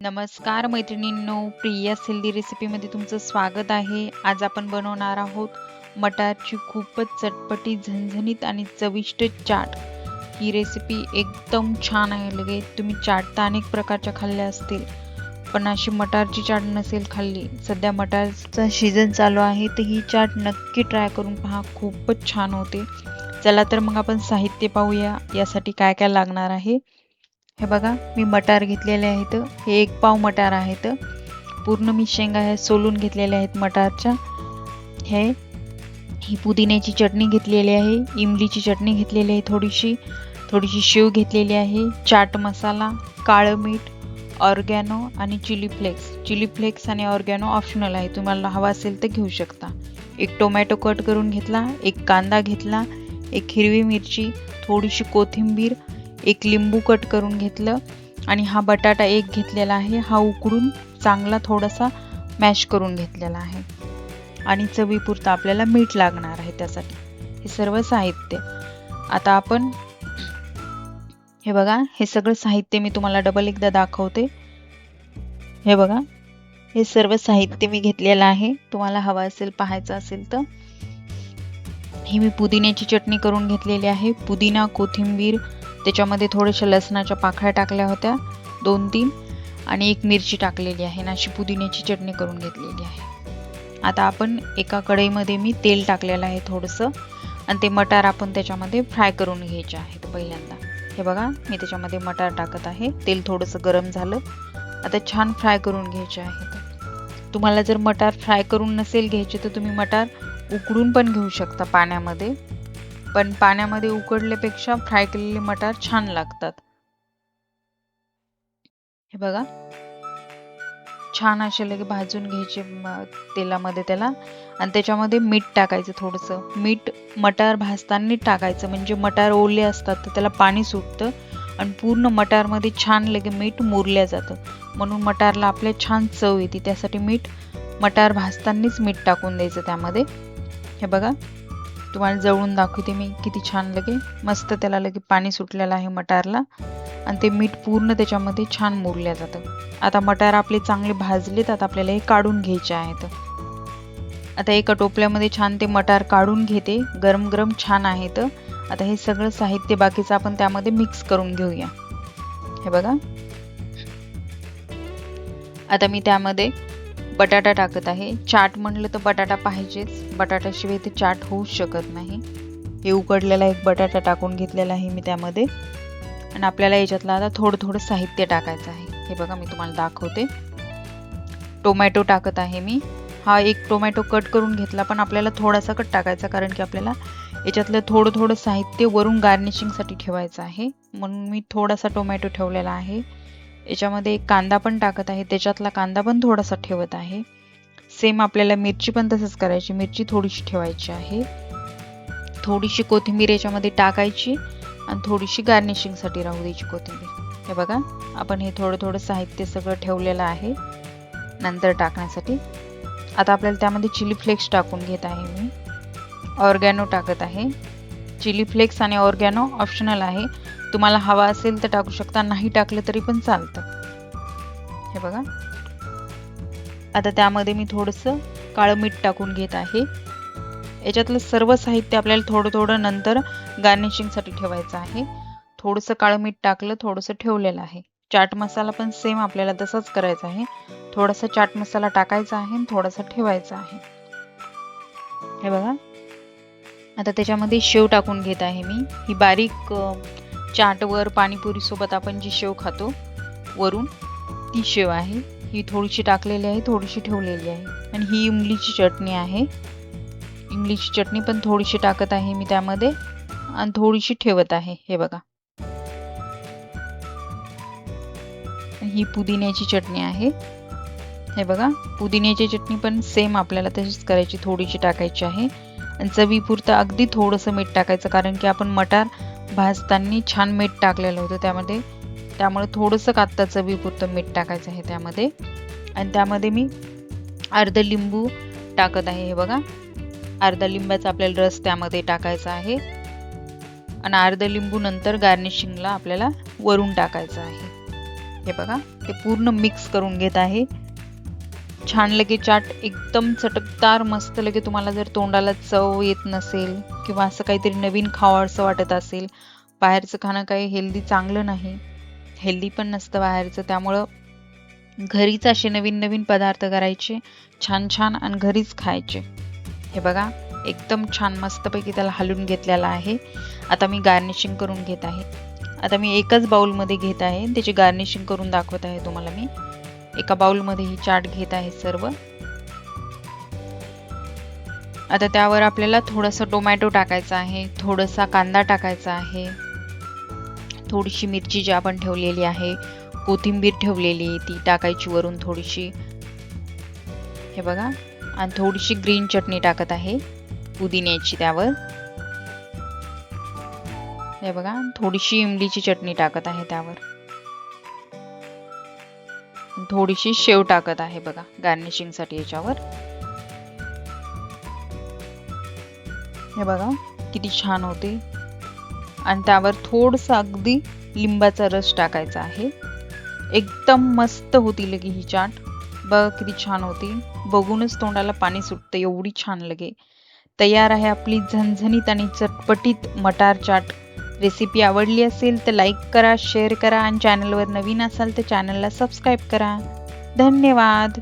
नमस्कार मैत्रिणींनो प्रिया हेल्दी रेसिपीमध्ये तुमचं स्वागत आहे. आज आपण बनवणार आहोत मटारची खूपच चटपटी झणझणीत आणि चविष्ट चाट. ही रेसिपी एकदम छान आहे लगे तुम्ही चाट तर अनेक प्रकारच्या खाल्ल्या असतील पण अशी मटारची चाट नसेल खाल्ली. सध्या मटारचा सीझन चालू आहे तर ही चाट नक्की ट्राय करून पहा. खूपच छान होते. चला तर मग आपण साहित्य पाहूया यासाठी काय काय लागणार आहे. हे बघा मी मटार घेतलेले आहेत. हे एक पाव मटार आहेत. पूर्ण मी शेंगा ह्या सोलून घेतलेल्या आहेत मटारच्या. हे ही पुदिन्याची चटणी घेतलेली आहे. इमलीची चटणी घेतलेली आहे थोडीशी. थोडीशी शेव घेतलेली आहे. चाट मसाला काळं मीठ ऑर्गॅनो आणि चिली फ्लेक्स. चिली फ्लेक्स आणि ऑर्गॅनो ऑप्शनल आहे. तुम्हाला हवा असेल तर घेऊ शकता. एक टोमॅटो कट करून घेतला एक कांदा घेतला एक हिरवी मिरची थोडीशी कोथिंबीर एक लिंबू कट करून घेतलं आणि हा बटाटा एक घेतलेला आहे. हा उकडून चांगला थोडासा मॅश करून घेतलेला आहे. आणि चवीपुरतं आपल्याला मीठ लागणार आहे त्यासाठी. हे सर्व साहित्य. आता आपण हे बघा हे सगळं साहित्य मी तुम्हाला डबल एकदा दाखवते. हे बघा हे सर्व साहित्य मी घेतलेलं आहे. तुम्हाला हवं असेल पाहायचं असेल तर. ही मी पुदिन्याची चटणी करून घेतलेली आहे. पुदिना कोथिंबीर त्याच्यामध्ये थोड्याशा लसणाच्या पाखळ्या टाकल्या होत्या दोन तीन आणि एक मिरची टाकलेली आहे आणि अशी पुदिन्याची चटणी करून घेतलेली आहे. आता आपण एका कढईमध्ये मी तेल टाकलेलं आहे थोडंसं आणि ते मटार आपण त्याच्यामध्ये फ्राय करून घ्यायचे आहेत पहिल्यांदा. हे बघा मी त्याच्यामध्ये मटार टाकत आहे तेल थोडंसं गरम झालं. आता छान फ्राय करून घ्यायचे आहेत. तुम्हाला जर मटार फ्राय करून नसेल घ्यायचे तर तुम्ही मटार उकडून पण घेऊ शकता पाण्यामध्ये. पण पाण्यामध्ये उकडल्यापेक्षा फ्राय केलेले मटार छान लागतात. हे बघा. छान असे लगे भाजून घ्यायचे तेलामध्ये त्याला. आणि त्याच्यामध्ये मीठ टाकायचं थोडंसं. मीठ मटार भाजताना टाकायचं. म्हणजे मटार ओले असतात तर त्याला पाणी सुटतं. आणि पूर्ण मटारमध्ये छान लगे मीठ मुरल्या जातं. म्हणून मटारला आपल्या छान चव येते. त्यासाठी मीठ मटार भाजतानाच मीठ टाकून द्यायचं त्यामध्ये. हे बघा. तुम्हाला जवळून दाखवते मी. किती छान लगे. मस्त त्याला लगे पाणी सुटलेलं आहे मटारला. आणि ते मीठ पूर्ण त्याच्यामध्ये छान मुरल्या जातं. आता मटार आपले चांगले भाजलेत. आता आपल्याला हे काढून घ्यायचे आहेत. आता एका टोपल्यामध्ये छान ते मटार काढून घेते. गरम गरम छान आहेत. आता हे सगळं साहित्य बाकीचं आपण त्यामध्ये मिक्स करून घेऊया. हे बघा. आता मी त्यामध्ये बटाटा टाकत आहे. चाट म्हणलं तर बटाटा पाहिजेच. बटाट्याशिवाय ते चाट होऊच शकत नाही. हे उकडलेला एक बटाटा टाकून घेतलेला आहे मी त्यामध्ये. आणि आपल्याला याच्यातलं आता थोडं थोडं साहित्य टाकायचं आहे. हे बघा मी तुम्हाला दाखवते. टोमॅटो टाकत आहे मी. हा एक टोमॅटो कट करून घेतला पण आपल्याला थोडासा कट टाकायचा कारण की आपल्याला याच्यातलं थोडं थोडं साहित्य वरून गार्निशिंगसाठी ठेवायचं आहे. म्हणून मी थोडासा टोमॅटो ठेवलेला आहे. याच्यामध्ये एक कांदा पण टाकत आहे त्याच्यातला कांदा पण थोडासा ठेवत आहे. सेम आपल्याला मिरची पण तसंच करायची मिरची थोडीशी ठेवायची आहे. थोडीशी कोथिंबीर याच्यामध्ये टाकायची आणि थोडीशी गार्निशिंगसाठी राहू द्यायची कोथिंबीर. हे बघा आपण हे थोडं थोडं साहित्य सगळं ठेवलेलं आहे नंतर टाकण्यासाठी. आता आपल्याला त्यामध्ये चिली फ्लेक्स टाकून घेत आहे मी. ऑर्गॅनो टाकत आहे. चिली फ्लेक्स आणि ऑर्गॅनो ऑप्शनल आहे. तुम्हाला हवा असेल तर टाकू शकता नाही टाकलं तरी पण चालतं. हे बघा. आता त्यामध्ये मी थोडंसं काळं मीठ टाकून घेत आहे. याच्यातलं सर्व साहित्य आपल्याला थोडं थोडं नंतर गार्निशिंगसाठी ठेवायचं आहे. थोडंसं काळं मीठ टाकलं थोडंसं ठेवलेलं आहे. चाट मसाला पण सेम आपल्याला तसंच करायचा आहे. थोडासा चाट मसाला टाकायचा आहे आणि थोडासा ठेवायचा आहे. हे बघा. आता त्याच्यामध्ये शेव टाकून घेत आहे मी. ही बारीक चाटवर पाणीपुरीसोबत आपण जी शेव खातो वरून ती शेव आहे. ही थोडीशी टाकलेली आहे थोडीशी ठेवलेली आहे. आणि ही इमलीची चटणी आहे. इमलीची चटणी पण थोडीशी टाकत आहे मी त्यामध्ये आणि थोडीशी ठेवत आहे. हे बघा. ही पुदिन्याची चटणी आहे. हे बघा पुदिन्याची चटणी पण सेम आपल्याला तशीच करायची थोडीशी टाकायची आहे. आणि चवीपुरतं अगदी थोडंसं मीठ टाकायचं कारण की आपण मटार भाजताना छान मीठ टाकलेलं होतं त्यामध्ये. त्यामुळे थोडंसं कात्ता चवीपुरतं मीठ टाकायचं आहे त्यामध्ये. आणि त्यामध्ये मी अर्ध लिंबू टाकत आहे हे बघा. अर्धा लिंबाचा आपल्याला रस त्यामध्ये टाकायचा आहे. आणि अर्ध लिंबू नंतर गार्निशिंगला आपल्याला वरून टाकायचं आहे. हे बघा ते पूर्ण मिक्स करून घेत आहे. छान लगे चाट एकदम चटकदार मस्त लगे. तुम्हाला जर तोंडाला चव येत नसेल किंवा असं काहीतरी नवीन खावावंसं वाटत असेल बाहेरचं खाणं काही हेल्दी चांगलं नाही. हेल्दी पण नसतं बाहेरचं त्यामुळं घरीच असे नवीन नवीन पदार्थ करायचे छान छान आणि घरीच खायचे. हे बघा एकदम छान मस्तपैकी त्याला हलवून घेतलेला आहे. आता मी गार्निशिंग करून घेत आहे. आता मी एकच बाउलमध्ये घेत आहे. त्याची गार्निशिंग करून दाखवत आहे तुम्हाला मी. एका बाउलमध्ये ही चाट घेत आहे सर्व. आता त्यावर आपल्याला थोडंसं टोमॅटो टाकायचा आहे थोडासा कांदा टाकायचा आहे थोडीशी मिरची जी आपण ठेवलेली आहे कोथिंबीर ठेवलेली ती टाकायची वरून थोडीशी. हे बघा आणि थोडीशी ग्रीन चटणी टाकत आहे पुदिन्याची त्यावर. हे बघा थोडीशी इमलीची चटणी टाकत आहे त्यावर. थोडीशी शेव टाकत आहे बघा गार्निशिंगसाठी याच्यावर. हे बघा किती छान होते. आणि त्यावर थोडंसं अगदी लिंबाचा रस टाकायचा आहे. एकदम मस्त होती लगे ही चाट. बघा किती छान होती. बघूनच तोंडाला पाणी सुटतं एवढी छान लगे. तयार आहे आपली झणझणीत आणि चटपटीत मटार चाट. रेसिपी आवडली असेल तर लाईक करा शेअर करा आणि चॅनलवर नवीन असाल तर चॅनलला सबस्क्राईब करा. धन्यवाद.